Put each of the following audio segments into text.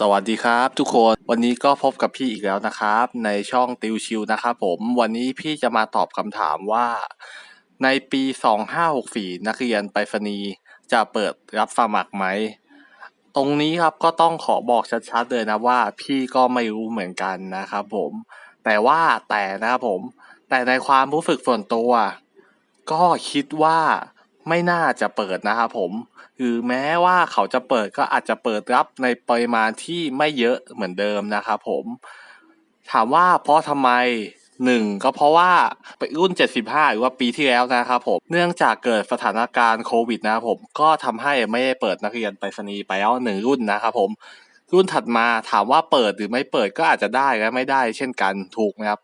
สวัสดีครับทุกคนวันนี้ก็พบกับพี่อีกแล้วนะครับ ในช่องติวชิวนะครับผม วันนี้พี่จะมาตอบคำถามว่า ในปี 2564 นักเรียนไปรษณีย์จะเปิดรับสมัครไหม ตรงนี้ครับก็ต้องขอบอกชัดๆเลยนะว่า พี่ก็ไม่รู้เหมือนกันนะครับผม แต่ว่าแต่นะครับผม แต่ในความรู้สึกส่วนตัว ก็คิดว่า ไม่น่าจะเปิดนะครับผมหรือแม้ว่าเขาจะเปิดก็อาจจะเปิดรับในปริมาณที่ไม่เยอะเหมือนเดิมนะครับผมถามว่าเพราะทำไมหนึ่งก็เพราะว่าไปรุ่น 75 หรือว่าปีที่แล้วนะครับผม เนื่องจากเกิดสถานการณ์โควิดนะครับผม ก็ทำให้ไม่ได้เปิดนักเรียนไปรษณีย์ไปแล้วหนึ่งรุ่นนะครับผม รุ่นถัดมาถามว่าเปิดหรือไม่เปิดก็อาจจะได้และไม่ได้เช่นกันถูกไหมครับ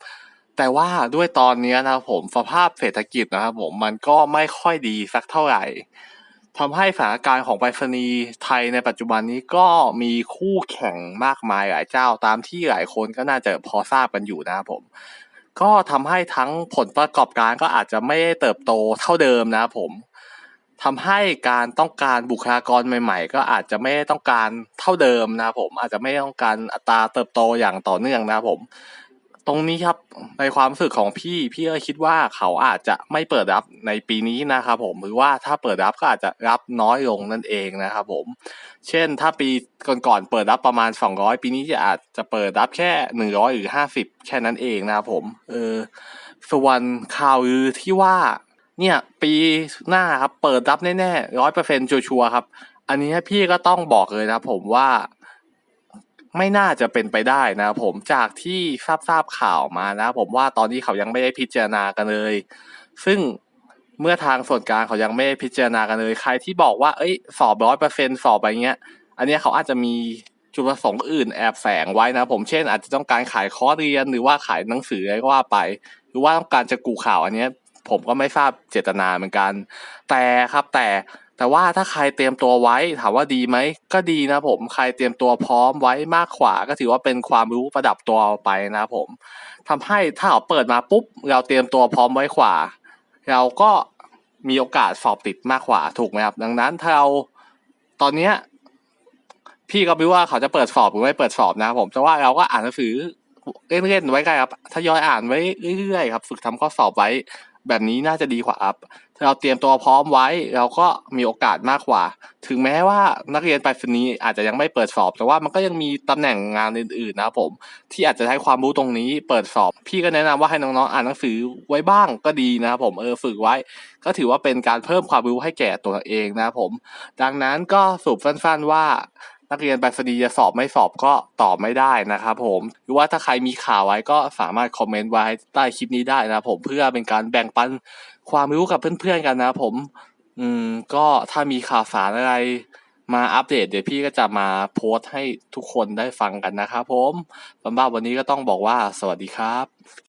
แต่ว่าด้วยตอนนี้นะครับผมสภาพเศรษฐกิจนะครับผมมันก็ไม่ค่อยดีสักเท่าไหร่ทำให้สถานการณ์ของไปรษณีย์ไทยในปัจจุบันนี้ก็มีคู่แข่งมากมายหลายเจ้าตามที่หลายคนก็น่าจะพอทราบกันอยู่นะครับผม ก็ทำให้ทั้งผลประกอบการก็อาจจะไม่ได้เติบโตเท่าเดิมนะครับผมทำให้การต้องการบุคลากรใหม่ ๆ ก็อาจจะไม่ได้ต้องการเท่าเดิมนะครับผมอาจจะไม่ต้องการอัตราเติบโตอย่างต่อเนื่องนะครับผม ตรงนี้ครับในความรู้สึกของพี่พี่ก็คิดว่าเขาอาจจะไม่เปิดรับในปีนี้นะครับผมหรือว่าถ้าเปิดรับก็อาจจะรับน้อยลงนั่นเองนะครับผม เช่นถ้าปีก่อนๆเปิดรับประมาณ 200 ปีนี้จะอาจจะเปิดรับแค่ 100 หรือ 50 แค่นั้นเองนะครับผมเออส่วนข่าวลือที่ว่าเนี่ยปีหน้าครับเปิดรับแน่ๆร้อยเปอร์เซ็นต์ชัวร์ครับ อันนี้พี่ก็ต้องบอกเลยนะผมว่า ไม่น่าจะเป็นไปได้นะครับผมจากที่ทราบทราบข่าวมานะผมว่าตอนนี้เขายังไม่ได้พิจารณากันเลย ซึ่งเมื่อทางส่วนกลางเขายังไม่ได้พิจารณากันเลย ใครที่บอกว่าเอ้ยสอบร้อยเปอร์เซ็นสอบอะไรเงี้ย อันเนี้ยเขาอาจจะมีจุดประสงค์อื่นแอบแฝงไว้นะผมเช่น อาจจะต้องการขายคอร์สเรียนหรือว่าขายหนังสืออะไรก็ว่าไป หรือว่าต้องการจะกูข่าวอันเนี้ยผมก็ไม่ทราบเจตนาเหมือนกัน แต่ครับแต่ แต่ว่าถ้าใครเตรียมตัวไว้ถามว่าดีไหมก็ดีนะผมใครเตรียมตัวพร้อมไว้มากกว่าก็ถือว่าเป็นความรู้ประดับตัวเราไปนะผมทำให้ถ้าเราเปิดมาปุ๊บ เราเตรียมตัวพร้อมไว้กว่าเราก็มีโอกาสสอบติดมากกว่าถูกไหมครับ ดังนั้นถ้าเราตอนเนี้ยพี่ก็ไม่ว่าเขาจะเปิดสอบหรือไม่เปิดสอบนะผมแต่ว่าเราก็อ่านหนังสือ เล่นๆไว้กันครับทยอยอ่านไว้เรื่อยๆครับ ฝึกทำข้อสอบไว้ แบบนี้น่าจะดีกว่าครับถ้าเราเตรียมตัวพร้อมไว้ เราก็มีโอกาสมากกว่า ถึงแม้ว่านักเรียนไปรษณีย์อาจจะยังไม่เปิดสอบ แต่ว่ามันก็ยังมีตำแหน่งงานอื่นๆนะครับผม ที่อาจจะใช้ความรู้ตรงนี้เปิดสอบ พี่ก็แนะนำว่าให้น้องๆอ่านหนังสือไว้บ้างก็ดีนะผมเออฝึกไว้ ก็ถือว่าเป็นการเพิ่มความรู้ให้แก่ตัวเองนะครับผม ดังนั้นก็สรุปสั้นๆว่า นักเรียนไปรษณีย์จะสอบไม่สอบก็ตอบไม่ได้นะครับผมหรือว่าถ้าใครมีข่าวไว้ก็สามารถคอมเมนต์ไว้ใต้คลิปนี้ได้นะผมเพื่อเป็นการแบ่งปันความรู้กับเพื่อนๆกันนะผมอืมก็ถ้ามีข่าวสารอะไรมาอัปเดตเดี๋ยวพี่ก็จะมาโพสต์ให้ทุกคนได้ฟังกันนะครับผมสำหรับวันนี้ก็ต้องบอกว่าสวัสดีครับ